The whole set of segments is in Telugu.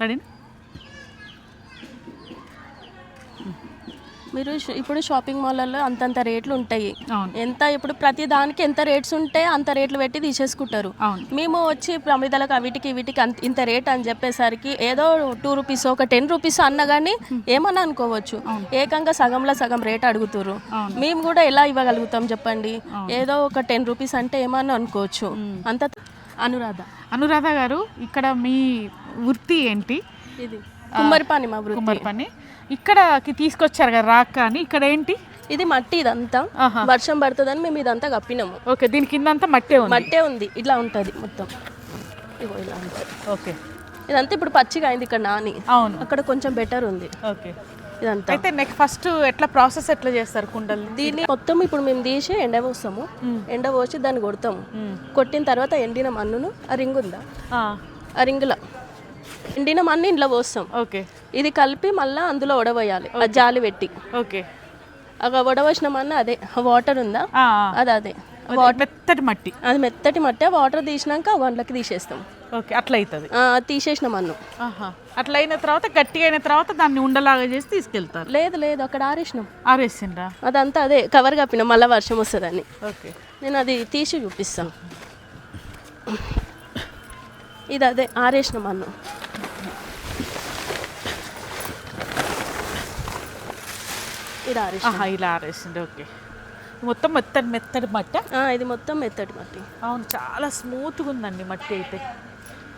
రెడీ మీరు ఇప్పుడు షాపింగ్ మాల్లలో అంతంత రేట్లు ఉంటాయి. ఎంత ఇప్పుడు ప్రతి దానికి ఎంత రేట్స్ ఉంటే అంత రేట్లు పెట్టి తీసేసుకుంటారు. మేము వచ్చి ప్రమిదలకు వీటికి వీటికి ఇంత రేట్ అని చెప్పేసరికి ఏదో టూ రూపీస్ ఒక టెన్ రూపీస్ అన్న కానీ ఏమన్నా అనుకోవచ్చు. ఏకంగా సగంలో సగం రేట్ అడుగుతారు. మేము కూడా ఎలా ఇవ్వగలుగుతాం చెప్పండి? ఏదో ఒక టెన్ రూపీస్ అంటే ఏమన్నా అనుకోవచ్చు? అంత అనురాధ. అనురాధ గారు ఇక్కడ మీ వృత్తి ఏంటి? ఇది. కుమ్మరి పని మా వృత్తి. కుమ్మరి పని ఇక్కడకి తీసుకొచ్చారు కదా రాక్ అని. ఇక్కడ ఏంటి? ఇది మట్టి ఇదంతా. ఆహా. వర్షం పడుతుందని మేము ఇదంతా కప్పినాము. ఓకే దీని కింద అంతా మట్టే ఉంది. మట్టే ఉంది. ఇట్లా ఉంటుంది మొత్తం. ఇగో ఇలా ఉంటుంది. ఓకే. ఇదంతా ఇప్పుడు పచ్చిగా అయింది ఇక్కడ నాని. అవును. అక్కడ కొంచెం బెటర్ ఉంది. ఓకే. ఇదంతా. అయితే నెక్స్ట్ ఫస్ట్ ఎట్లా ప్రాసెస్ ఎట్లా చేస్తారు కుండలు? దీన్ని మొత్తం ఇప్పుడు మేము తీసి ఎండ పోస్తాము. ఎండ పోసి దాన్ని కొడతాము. కొట్టిన తర్వాత ఎండిన మన్నును ఆ రింగ్ ఉందా ఆ, ఆ రింగులో. ఎండిన మన్ను ఇంట్లో పోస్తాం. ఓకే. ఇది కలిపి మళ్ళీ అందులో ఉడవేయాలి ఆ జాలి పెట్టి. ఓకే. అక్కడ ఉడవసిన మన్ను అదే వాటర్ ఉందా? అది అదే. ఆ. మెత్తటి మట్టి. అది మెత్తటి మట్టి వాటర్ తీసినాక వంటలకి తీసేస్తాం. ఓకే అట్లా అవుతుంది తీసేసిన మన్ను ఆహా. అట్లా అయిన తర్వాత గట్టిగా అయిన తర్వాత దాన్ని ఉండలాగా చేసి తీసుకెళ్తారు. లేదు లేదు అక్కడ ఆరేసినాం. ఆరేసిండ్రా? అదంతా అదే కవర్ కప్పినాం మళ్ళీ వర్షం వస్తుందని. ఓకే. నేను అది తీసి చూపిస్తాను. ఇది అదే ఆరేసిన మన్ను ఆరేసిన ఆహా ఇలా ఆరేసిండు ఓకే. మొత్తం మెత్తటి మెత్తటి మట్టి? ఇది మొత్తం మెత్తటి మట్టి. అవును చాలా స్మూత్గా ఉందండి మట్టి అయితే.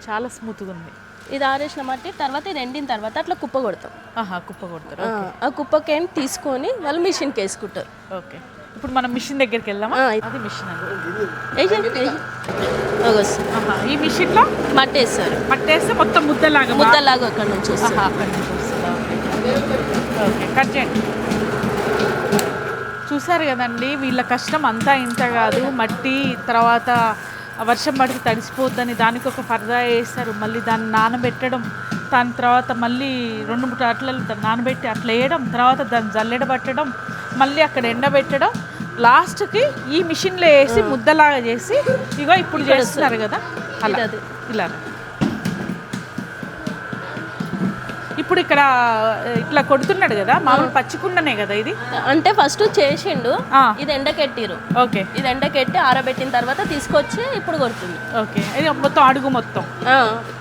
చాలా స్మూత్గా ఉంది. ఇది ఆరేసిన మట్టి తర్వాత ఇది ఎండిన తర్వాత అట్లా కుప్ప కొడతాం. ఆహా కుప్ప కొడతారు ఆ, కుప్పకేం తీసుకొని వాళ్ళు మిషన్కి వేసుకుంటారు ఓకే. ఇప్పుడు మనం మిషన్ దగ్గరికి వెళ్దామా? అది మిషన్ ఈ మిషన్లో? మట్టి వేస్తారు. పట్టేస్తే మొత్తం ముద్దలాగా ముద్దలాగా అక్కడ నుంచి అక్కడి నుంచి ఓకే కట్ చేయండి. చూసారు కదండి వీళ్ళ కష్టం అంతా ఇంత కాదు. మట్టి తర్వాత వర్షం పడితే తడిసిపోద్దని దానికి ఒక పరదా వేస్తారు మళ్ళీ దాన్ని నానబెట్టడం దాని తర్వాత మళ్ళీ రెండు మూడు అట్ల నానబెట్టి అట్లా వేయడం తర్వాత దాన్ని జల్లెడ పట్టడం మళ్ళీ అక్కడ ఎండబెట్టడం లాస్ట్కి ఈ మిషన్లో వేసి ముద్దలాగా చేసి ఇగో ఇప్పుడు చేస్తున్నారు కదా అలా. ఇలా ఇప్పుడు ఇక్కడ ఇట్లా కొడుతున్నాడు కదా మామూలు పచ్చికుండనే కదా ఇది? అంటే ఫస్ట్ చేసిండు. ఇది ఎండకెట్టిరు. ఓకే. ఇది ఎండకెట్టి ఆరబెట్టిన తర్వాత తీసుకొచ్చి ఇప్పుడు కొడుతుంది. ఓకే. ఇది మొత్తం అడుగు మొత్తం.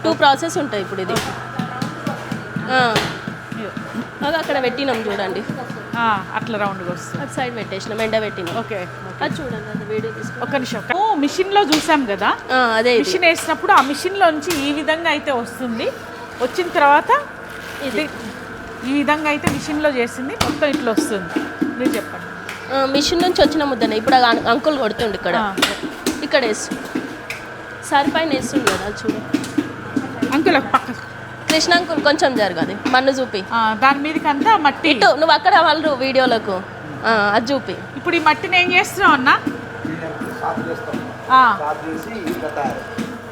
టూ ప్రాసెస్ ఉంటాయి ఇప్పుడు ఇది. అక్కడ పెట్టినాం చూడండి. అట్లా రౌండ్గా వస్తుంది. అటు సైడ్ పెట్టేసినాం ఎండ పెట్టినాం. ఓకే అది చూడండి అది వీడియో తీసుకో ఒక్క నిమిషం. ఓ మిషన్లో చూసాం కదా? అదే మిషన్ వేసినప్పుడు ఆ మిషన్లోంచి ఈ విధంగా అయితే వస్తుంది. వచ్చిన తర్వాత ఇది. ఈ విధంగా అయితే మిషన్లో చేసింది. మొత్తం ఇట్లా వస్తుంది. మీరు చెప్పండి. ఆ, మిషన్ నుంచి వచ్చిన ముద్దనే. ఇప్పుడు అంకుల్ కొడుతుండు ఇక్కడ. ఇక్కడ వేసు. సరి పైన వేస్తుండు కదా చూడు. అంకుల్ పక్క. కృష్ణ అంకుల్ కొంచెం జరగదు మన్ను చూపి. ఆ, దాని మీదకి అంతా మట్టి. ఇటు నువ్వు అక్కడ వాళ్ళు వీడియోలకు. ఆ, అది చూపి. ఇప్పుడు ఈ మట్టిని ఏం చేస్తున్నావు అన్న? ఆ,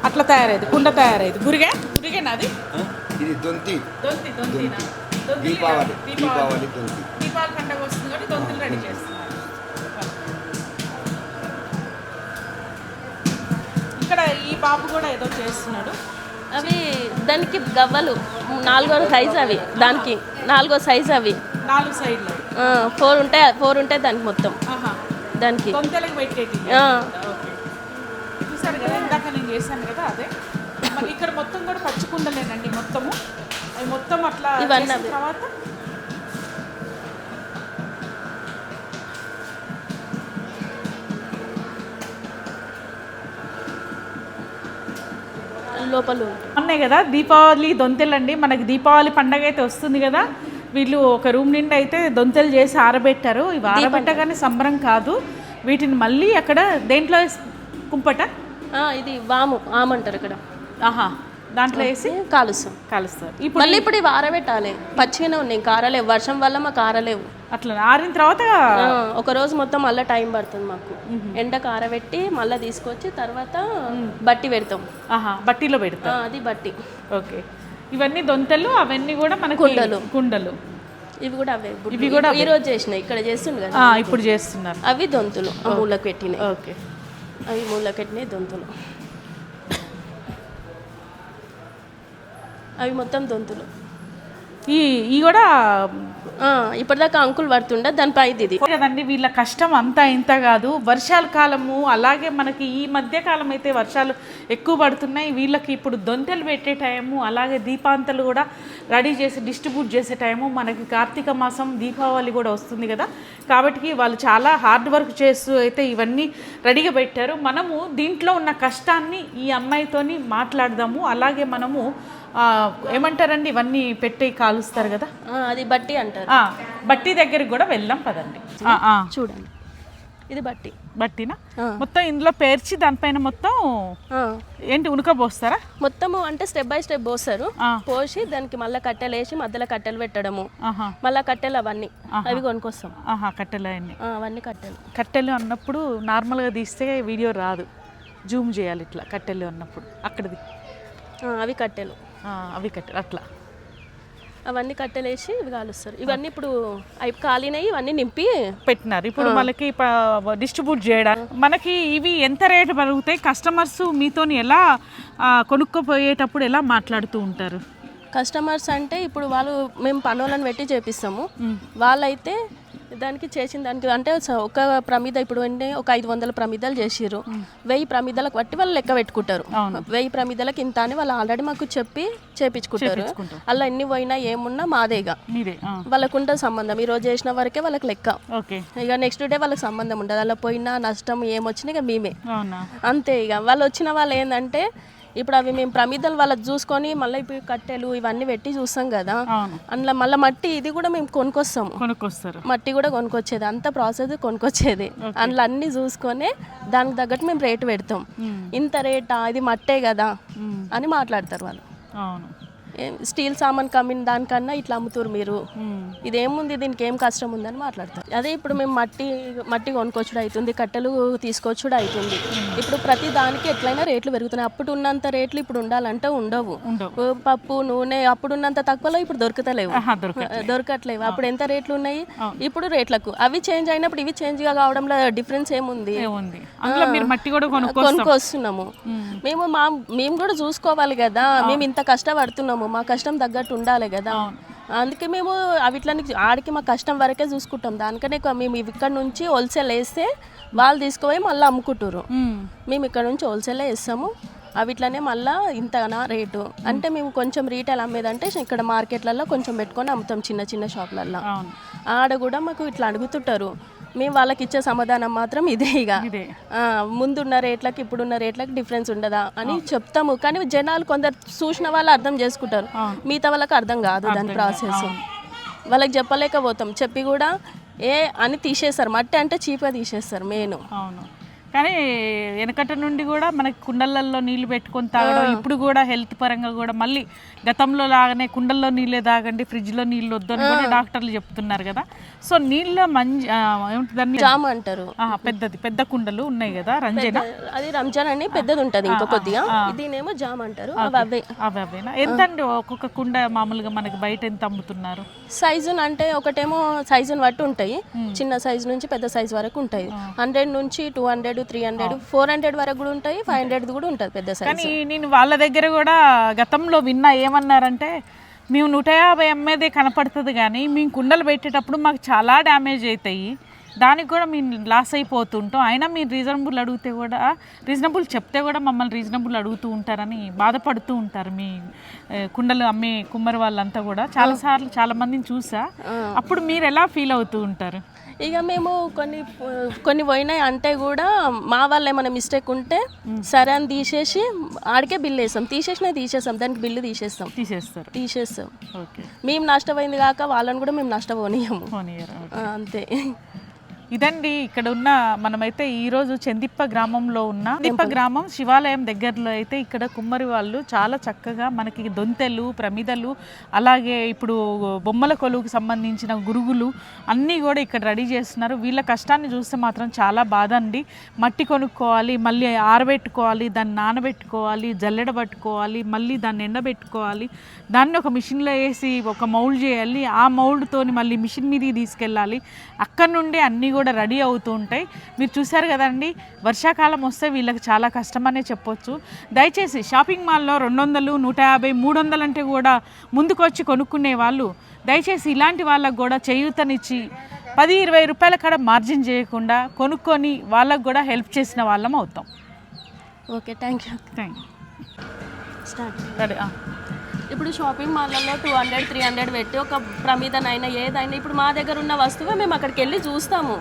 అట్లా తయారైంది. కుండ తయారైంది. గురిగే? గురిగేనా అది? ఇది దొంతి. దొంతి దొంతినా? దొంతి. దీపావళి దీపావళి దొంతి. దీపావళి పండుగ వస్తుంది కాబట్టి దొంతులు రెడీ చేస్తున్నారు. ఇక్కడ ఈ బాబు కూడా ఏదో చేస్తున్నాడు. అవి దానికి గవ్వలు నాలుగో సైజ్ అవి దానికి నాలుగో సైజ్ అవి. నాలుగు సైడ్లు. ఫోర్ ఉంటాయి ఫోర్ ఉంటాయి దానికి మొత్తం. ఆహా. దానికి. దొంతలకు పెట్టేటి ఆ, ఓకే. చూసారు కదా ఇందాక నేను చేశాను కదా అదే. ఇక్కడ మొత్తం కూడా పచ్చికుండలేనండి మొత్తము. అవి మొత్తం అట్లా చేసిన. తర్వాత లోపల ఉంటాయి. అన్నాయి కదా దీపావళి దొంతెలండి. మనకి దీపావళి పండగ అయితే వస్తుంది కదా. వీళ్ళు ఒక రూమ్ నిండా అయితే దొంతెలు చేసి ఆరబెట్టారు. ఇవి ఆరబెట్టగానే సంబరం కాదు. వీటిని మళ్ళీ అక్కడ దేంట్లో కుంపట? ఇది వాము ఆమంటారు ఇక్కడ. ఆహా దాంట్లో వేసి? కాలుస్తాం. కలుస్తారు ఇప్పుడు మళ్ళీ ఇప్పుడు ఇవి ఆరబెట్టాలి. పచ్చిగానే ఉన్నాయి కారలేవు వర్షం వల్ల మాకు ఆరలేవు అట్లా ఆరిన తర్వాత ఒక రోజు మొత్తం మళ్ళీ టైం పడుతుంది మాకు. ఎండకు ఆరబెట్టి మళ్ళీ తీసుకొచ్చి తర్వాత బట్టి పెడతాం. ఆహా బట్టీలో ఆ, పెడతారు అది బట్టి. ఓకే. ఇవన్నీ దొంతలు అవన్నీ కూడా మనకి కుండలు. కుండలు. ఇవి కూడా అవే. ఇవి కూడా ఈ రోజు చేసినాయి ఇక్కడ చేస్తుండు కదా. ఇప్పుడు చేస్తున్నారు. అవి దొంతులు ఆ మూలకు పెట్టినాయి ఓకే. అవి మూలకు పెట్టినాయి దొంతులు. అవి మొత్తం దొంతులు. ఈ ఈ కూడా ఇప్పటిదాకా అంకుల్ పడుతుండే దాని పైది ఇది. కదండి వీళ్ళ కష్టం అంతా ఇంత కాదు. వర్షాల కాలము అలాగే మనకి ఈ మధ్య కాలం అయితే వర్షాలు ఎక్కువ పడుతున్నాయి. వీళ్ళకి ఇప్పుడు దొంతెలు పెట్టే టైము అలాగే దీపాంతలు కూడా రెడీ చేసి డిస్ట్రిబ్యూట్ చేసే టైము. మనకి కార్తీక మాసం దీపావళి కూడా వస్తుంది కదా. కాబట్టి వాళ్ళు చాలా హార్డ్ వర్క్ చేస్తూ అయితే ఇవన్నీ రెడీగా పెట్టారు. మనము దీంట్లో ఉన్న కష్టాన్ని ఈ అమ్మాయితోని మాట్లాడదాము. అలాగే మనము ఏమంటారండి? ఇవన్నీ పెట్టి కాలుస్తారు కదా? అది బట్టి అంటారు. బట్టి దగ్గరికి కూడా వెళ్దాం పదండి. చూడండి. ఇది బట్టి. బట్టినా. మొత్తం ఇందులో పేర్చి దానిపైన మొత్తం ఏంటి ఉనకబోస్తారా మొత్తము అంటే స్టెప్ బై స్టెప్ పోస్తారు. పోసి దానికి మళ్ళీ కట్టెలు వేసి మధ్యలో కట్టెలు పెట్టడము. మళ్ళీ కట్టెలు అవన్నీ. అవి కొనుక్కొస్తాం. ఆహా కట్టెలు అవన్నీ. అవన్నీ కట్టెలు. కట్టెలు అన్నప్పుడు నార్మల్గా తీస్తే వీడియో రాదు. జూమ్ చేయాలి ఇట్లా కట్టెలు అన్నప్పుడు. అక్కడిది. అవి కట్టెలు. అవి కట్టెలు అట్లా. అవన్నీ కట్టెలు వేసి ఇవి కాలుస్తారు. ఇవన్నీ ఇప్పుడు అవి కాలినవి ఇవన్నీ నింపి పెట్టినారు. ఇప్పుడు మనకి డిస్ట్రిబ్యూట్ చేయడానికి మనకి ఇవి ఎంత రేటు పలుకుతాయి కస్టమర్స్ మీతోని ఎలా ఆ, కొనుక్కోపోయేటప్పుడు ఎలా మాట్లాడుతూ ఉంటారు? కస్టమర్స్ అంటే ఇప్పుడు వాళ్ళు మేము పనులను పెట్టి చేపిస్తాము. వాళ్ళైతే దానికి చేసిన దానికి అంటే ఒక ప్రమిద ఇప్పుడు అంటే ఒక ఐదు వందల ప్రమిదలు చేసిర్రు. వెయ్యి ప్రమిదలకు బట్టి వాళ్ళు లెక్క పెట్టుకుంటారు. వెయ్యి ప్రమిదలకు ఇంత అని వాళ్ళు ఆల్రెడీ మాకు చెప్పి చేపించుకుంటారు. అలా ఎన్ని పోయినా ఏమున్నా మాదేగా. మీరే ఆ, వాళ్ళకు ఉంటుంది సంబంధం. ఈ రోజు చేసిన వరకే వాళ్ళకి లెక్క. ఇక నెక్స్ట్ డే వాళ్ళకి సంబంధం ఉండదు. అలా పోయినా నష్టం ఏమొచ్చినా ఇక మేమే. అంతే ఇక. వాళ్ళు వచ్చిన వాళ్ళు ఏంటంటే ఇప్పుడు అవి మేము ప్రమిదలు వాళ్ళకి చూసుకొని మళ్ళీ ఇప్పుడు కట్టెలు ఇవన్నీ పెట్టి చూస్తాం కదా. అందులో మళ్ళీ మట్టి ఇది కూడా మేము కొనుక్కొస్తాము. కొనుక్కొస్తారు. మట్టి కూడా కొనుక్కొచ్చేది. అంత ప్రాసెస్ కొనుక్కొచ్చేది. అందులో అన్ని చూసుకొని దానికి తగ్గట్టు మేము రేటు పెడతాం. ఇంత రేటా? ఇది మట్టే కదా అని మాట్లాడతారు వాళ్ళు. అవును. స్టీల్ సామాన్ కమ్మిన దానికన్నా ఇట్లా అమ్ముతారు మీరు. ఇదేముంది దీనికి ఏం కష్టం ఉందని మాట్లాడతారు. అదే ఇప్పుడు మేము మట్టి మట్టి కొనుక్కొచ్చుడు అవుతుంది కట్టెలు తీసుకొచ్చుడు అవుతుంది ఇప్పుడు ప్రతి దానికి ఎట్లయినా రేట్లు పెరుగుతున్నాయి. అప్పుడు ఉన్నంత రేట్లు ఇప్పుడు ఉండాలంటే ఉండవు. పప్పు నూనె అప్పుడు ఉన్నంత తక్కువలో ఇప్పుడు దొరుకుతలేవు. దొరకట్లేవు. అప్పుడు ఎంత రేట్లు ఉన్నాయి? ఇప్పుడు రేట్లకు. అవి చేంజ్ అయినప్పుడు ఇవి చేంజ్గా కావడంలో డిఫరెన్స్ ఏముంది? కొనుక్కొస్తున్నాము. మేము మా మేము కూడా చూసుకోవాలి కదా. మేము ఇంత కష్టపడుతున్నాము. మా కష్టం తగ్గట్టు ఉండాలి కదా. అందుకే మేము అవిట్లని ఆడికి మా కష్టం వరకే చూసుకుంటాం. దానికనే మేము ఇక్కడ నుంచి హోల్సేల్ వేస్తే వాళ్ళు తీసుకుపోయి మళ్ళీ అమ్ముకుంటారు మ్మ్. ఇక్కడ నుంచి హోల్సేల్ వేస్తాము. అవిట్లనే మళ్ళీ ఇంతనా రేటు. అంటే మేము కొంచెం రీటైల్ అమ్మేదంటే ఇక్కడ మార్కెట్లలో కొంచెం పెట్టుకొని అమ్ముతాం చిన్న చిన్న షాప్లలో ఆడ కూడా మాకు ఇట్లా అడుగుతుంటారు. మేము వాళ్ళకి ఇచ్చే సమాధానం మాత్రం ఇదే ఇక. ముందున్న రేట్లకి ఇప్పుడున్న రేట్లకి డిఫరెన్స్ ఉండదా అని చెప్తాము. కానీ జనాలు కొందరు చూసిన వాళ్ళు అర్థం చేసుకుంటారు. మిగతా వాళ్ళకి అర్థం కాదు దాని ప్రాసెస్ వాళ్ళకి చెప్పలేకపోతాం. చెప్పి కూడా ఏ అని తీసేస్తారు. మట్టి అంటే చీప్గా తీసేస్తారు మెయిన్. అవును. కానీ వెనకట నుండి కూడా మనకి కుండలల్లో నీళ్ళు పెట్టుకొని తాగడం ఇప్పుడు కూడా హెల్త్ పరంగా కూడా మళ్ళీ గతంలో లాగానే కుండల్లో నీళ్ళే తాగండి ఫ్రిడ్జ్లో నీళ్ళు వద్దని కూడా డాక్టర్లు చెప్తున్నారు కదా. సో నీళ్ళ మంచి ఆ, ఏమిటి దాన్ని? జామ్ అంటారు. పెద్దది పెద్ద కుండలు ఉన్నాయి కదా రంజన? అది రంజాన్ అని పెద్దది ఉంటది ఇంకో కొద్దిగా. దీనేమో జామ్ అంటారు అవి అవే అవి. అవేనా ఎంత అండి ఒక్కొక్క కుండ మామూలుగా మనకి బయట ఎంత అమ్ముతున్నారు? సైజున్ అంటే ఒకటేమో సైజుని బట్టి ఉంటాయి. చిన్న సైజు నుంచి పెద్ద సైజు వరకు ఉంటాయి. హండ్రెడ్ నుంచి two hundred three hundred four hundred వరకు కూడా ఉంటాయి ఫైవ్ హండ్రెడ్ కూడా ఉంటుంది పెద్ద సైజు కానీ నేను వాళ్ళ దగ్గర కూడా గతంలో విన్నా ఏమన్నారంటే మేము నూట యాభై అమ్మేదే కనపడుతుంది కానీ మేము కుండలు పెట్టేటప్పుడు మాకు చాలా డ్యామేజ్ అవుతాయి దానికి కూడా మేము లాస్ అయిపోతుంటాం. అయినా మీరు రీజనబుల్ అడిగితే కూడా రీజనబుల్ చెప్తే కూడా మమ్మల్ని రీజనబుల్ అడుగుతూ ఉంటారని బాధపడుతూ ఉంటారు మీ కుండలు అమ్మే కుమ్మరి వాళ్ళంతా కూడా. చాలాసార్లు చాలా మందిని చూసా. అప్పుడు మీరు ఎలా ఫీల్ అవుతూ ఉంటారు? ఇక మేము కొన్ని కొన్ని పోయినాయి. అంటే కూడా మా వాళ్ళు ఏమైనా మిస్టేక్ ఉంటే సరే అని తీసేసి ఆడికే బిల్ వేస్తాం. తీసేసినా తీసేస్తాం. దానికి బిల్లు తీసేస్తాం. తీసేస్తారు. తీసేస్తాం. మేము నష్టపోయింది కాక వాళ్ళని కూడా మేము నష్టపోనీయము అంతే. ఇదండి ఇక్కడ ఉన్న మనమైతే ఈరోజు చందిప్ప గ్రామంలో ఉన్న చందిప్ప గ్రామం శివాలయం దగ్గరలో అయితే ఇక్కడ కుమ్మరి వాళ్ళు చాలా చక్కగా మనకి దొంతెలు ప్రమిదలు అలాగే ఇప్పుడు బొమ్మల కొలువుకు సంబంధించిన గురుగులు అన్నీ కూడా ఇక్కడ రెడీ చేస్తున్నారు. వీళ్ళ కష్టాన్ని చూస్తే మాత్రం చాలా బాధ అండి. మట్టి కొనుక్కోవాలి మళ్ళీ ఆరబెట్టుకోవాలి దాన్ని నానబెట్టుకోవాలి జల్లెడ పట్టుకోవాలి మళ్ళీ దాన్ని ఎండబెట్టుకోవాలి. దాన్ని ఒక మిషన్లో వేసి ఒక మౌల్డ్ చేయాలి. ఆ మౌల్డ్తోని మళ్ళీ మిషన్ మీదకి తీసుకెళ్ళాలి. అక్కడ నుండి అన్నీ కూడా రెడీ అవుతూ ఉంటాయి. మీరు చూశారు కదండి వర్షాకాలం వస్తే వీళ్ళకి చాలా కష్టం అనే చెప్పొచ్చు. దయచేసి షాపింగ్ మాల్లో రెండు వందలు నూట యాభై మూడు వందలు అంటే కూడా ముందుకొచ్చి కొనుక్కునే వాళ్ళు దయచేసి ఇలాంటి వాళ్ళకు కూడా చేయూతనిచ్చి పది ఇరవై రూపాయల కాడ మార్జిన్ చేయకుండా కొనుక్కొని వాళ్ళకు కూడా హెల్ప్ చేసిన వాళ్ళం అవుతాం. Okay thank you thank start. Ready ఇప్పుడు షాపింగ్ మాల్లలో టూ హండ్రెడ్ త్రీ హండ్రెడ్ పెట్టి ఒక ప్రమిదనైనా ఏదైనా ఇప్పుడు మా దగ్గర ఉన్న వస్తువే మేము అక్కడికి వెళ్ళి చూస్తాము.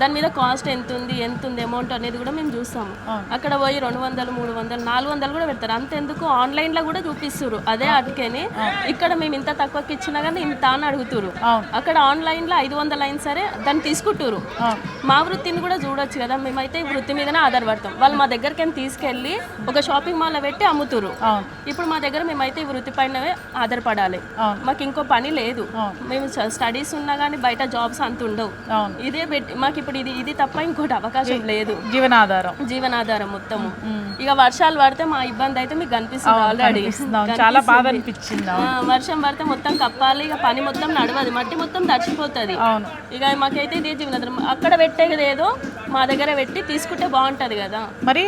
దాని మీద కాస్ట్ ఎంత ఉంది ఎంత ఉంది అమౌంట్ అనేది కూడా మేము చూస్తాము. అక్కడ పోయి రెండు వందలు మూడు వందలు నాలుగు వందలు కూడా పెడతారు. అంతెందుకు? ఆన్లైన్లో కూడా చూపిస్తారు అదే అటుకని. ఇక్కడ మేము ఇంత తక్కువకి ఇచ్చినా కానీ ఇంత అని అడుగుతారు. అక్కడ ఆన్లైన్లో ఐదు వందలు అయినా సరే దాన్ని తీసుకుంటారు మా వృత్తిని కూడా చూడొచ్చు కదా. మేమైతే ఈ వృత్తి మీదనే ఆధారపడతాం. వాళ్ళు మా దగ్గరికి తీసుకెళ్ళి ఒక షాపింగ్ మాల్ పెట్టి అమ్ముతారు ఇప్పుడు మా దగ్గర మేమైతే ఈ వృత్తి పైనవే ఆధారపడాలి. మాకు ఇంకో పని లేదు. మేము స్టడీస్ ఉన్నా కానీ బయట జాబ్స్ అంత ఉండవు. ఇదే పెట్టి మాకు ఇప్పుడు ఇది ఇది తప్ప ఇంకోటి అవకాశం లేదు. జీవనాధారం. జీవనాధారం మొత్తము. ఇక వర్షాలు పడితే మా ఇబ్బంది అయితే మీకు కనిపిస్తుంది ఆల్రెడీ. చాలా బాధ అనిపించింది వర్షం పడితే మొత్తం కప్పాలి ఇక పని మొత్తం నడవదు. మట్టి మొత్తం తడిచిపోతుంది. ఇక మాకైతే ఇదే జీవనాధారం. అక్కడ పెట్టేది ఏదో మా దగ్గర పెట్టి తీసుకుంటే బాగుంటది కదా. మరి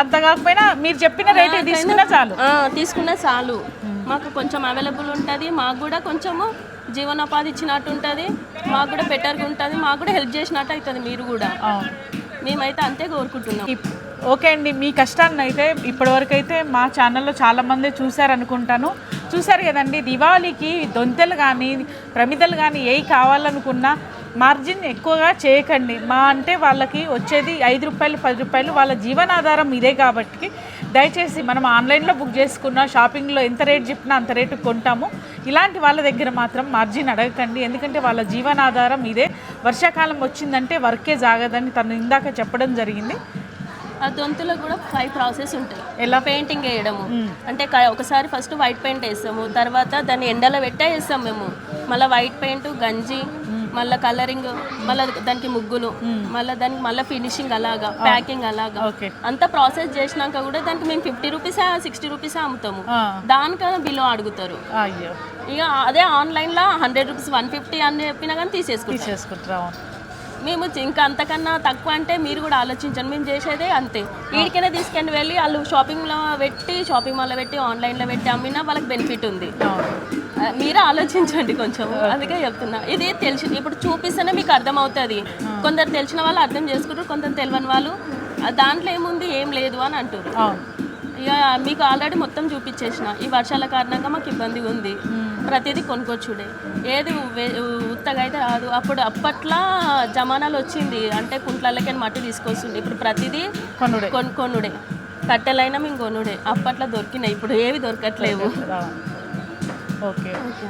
అంత కాకపోయినా మీరు చెప్పిన రేట్ తీసుకున్నా చాలు. తీసుకున్న చాలు. మాకు కొంచెం అవైలబుల్ ఉంటుంది మాకు కూడా కొంచెము జీవనోపాధి ఇచ్చినట్టు ఉంటుంది మాకు కూడా బెటర్గా ఉంటుంది మాకు కూడా హెల్ప్ చేసినట్టు అవుతుంది మీరు కూడా. మేమైతే అంతే కోరుకుంటున్నాం. ఓకే అండి మీ కష్టాన్ని అయితే ఇప్పటివరకు అయితే మా ఛానల్లో చాలామంది చూశారనుకుంటాను. చూశారు కదండి దివాళీకి దొంతలు కానీ ప్రమిదలు కానీ ఏవి కావాలనుకున్నా మార్జిన్ ఎక్కువగా చేయకండి. మా అంటే వాళ్ళకి వచ్చేది ఐదు రూపాయలు పది రూపాయలు వాళ్ళ జీవనాధారం ఇదే కాబట్టి దయచేసి మనం ఆన్లైన్లో బుక్ చేసుకున్న షాపింగ్లో ఎంత రేట్ చెప్పినా అంత రేటు కొంటాము. ఇలాంటి వాళ్ళ దగ్గర మాత్రం మార్జిన్ అడగకండి. ఎందుకంటే వాళ్ళ జీవనాధారం ఇదే. వర్షాకాలం వచ్చిందంటే వర్కే జాగదని తను ఇందాక చెప్పడం జరిగింది. ఆ దొంతులో కూడా ఫైవ్ ప్రాసెస్ ఉంటాయి. ఎలా? పెయింటింగ్ వేయడము. అంటే క- ఒకసారి ఫస్ట్ వైట్ పెయింట్ వేస్తాము. తర్వాత దాన్ని ఎండలో పెట్టే వేస్తాం మేము. మళ్ళీ వైట్ పెయింట్ గంజి మళ్ళీ కలరింగ్ మళ్ళీ దానికి ముగ్గులు మళ్ళీ దానికి మళ్ళీ ఫినిషింగ్ అలాగా ప్యాకింగ్ అలాగా. ఓకే అంతా ప్రాసెస్ చేసినాక కూడా దానికి మేము ఫిఫ్టీ రూపీస్ సిక్స్టీ రూపీస్ అమ్ముతాము. ఆ, దానికన్నా బిలో అడుగుతారు. ఇక అదే ఆన్లైన్లో హండ్రెడ్ రూపీస్ వన్ ఫిఫ్టీ అని చెప్పినా కానీ తీసేసుకుంటాం తీసేసుకుంటారా. మేము ఇంకా అంతకన్నా తక్కువ అంటే మీరు కూడా ఆలోచించండి. మేము చేసేదే అంతే. వీడికైనా తీసుకెళ్ళి వెళ్ళి వాళ్ళు షాపింగ్లో పెట్టి షాపింగ్ మాల్లో పెట్టి ఆన్లైన్లో పెట్టి అమ్మినా వాళ్ళకి బెనిఫిట్ ఉంది. మీరు ఆలోచించండి కొంచెం. అందుకే చెప్తున్నా. ఇది తెలిసి ఇప్పుడు చూపిస్తేనే మీకు అర్థమవుతుంది. కొందరు తెలిసిన వాళ్ళు అర్థం చేసుకుంటారు కొందరు తెలియని వాళ్ళు. "ఆ, దాంట్లో ఏముంది ఏం లేదు అని అంటారు. ఇక మీకు ఆల్రెడీ మొత్తం చూపించేసిన. ఈ వర్షాల కారణంగా మాకు ఇబ్బంది ఉంది. ప్రతిదీ కొనుక్కొచ్చుడే ఏది ఉత్తగా అయితే రాదు. అప్పుడు అప్పట్లో జమానాలు వచ్చింది. అంటే కుంట్లకి మట్టి తీసుకొస్తుంది ఇప్పుడు ప్రతిదీ కొనుడే. కొను కొనుడే. కట్టెలైనా మేము కొనుడే. అప్పట్లో దొరికినాయి. ఇప్పుడు ఏవి దొరకట్లేవు. అవును. Okay okay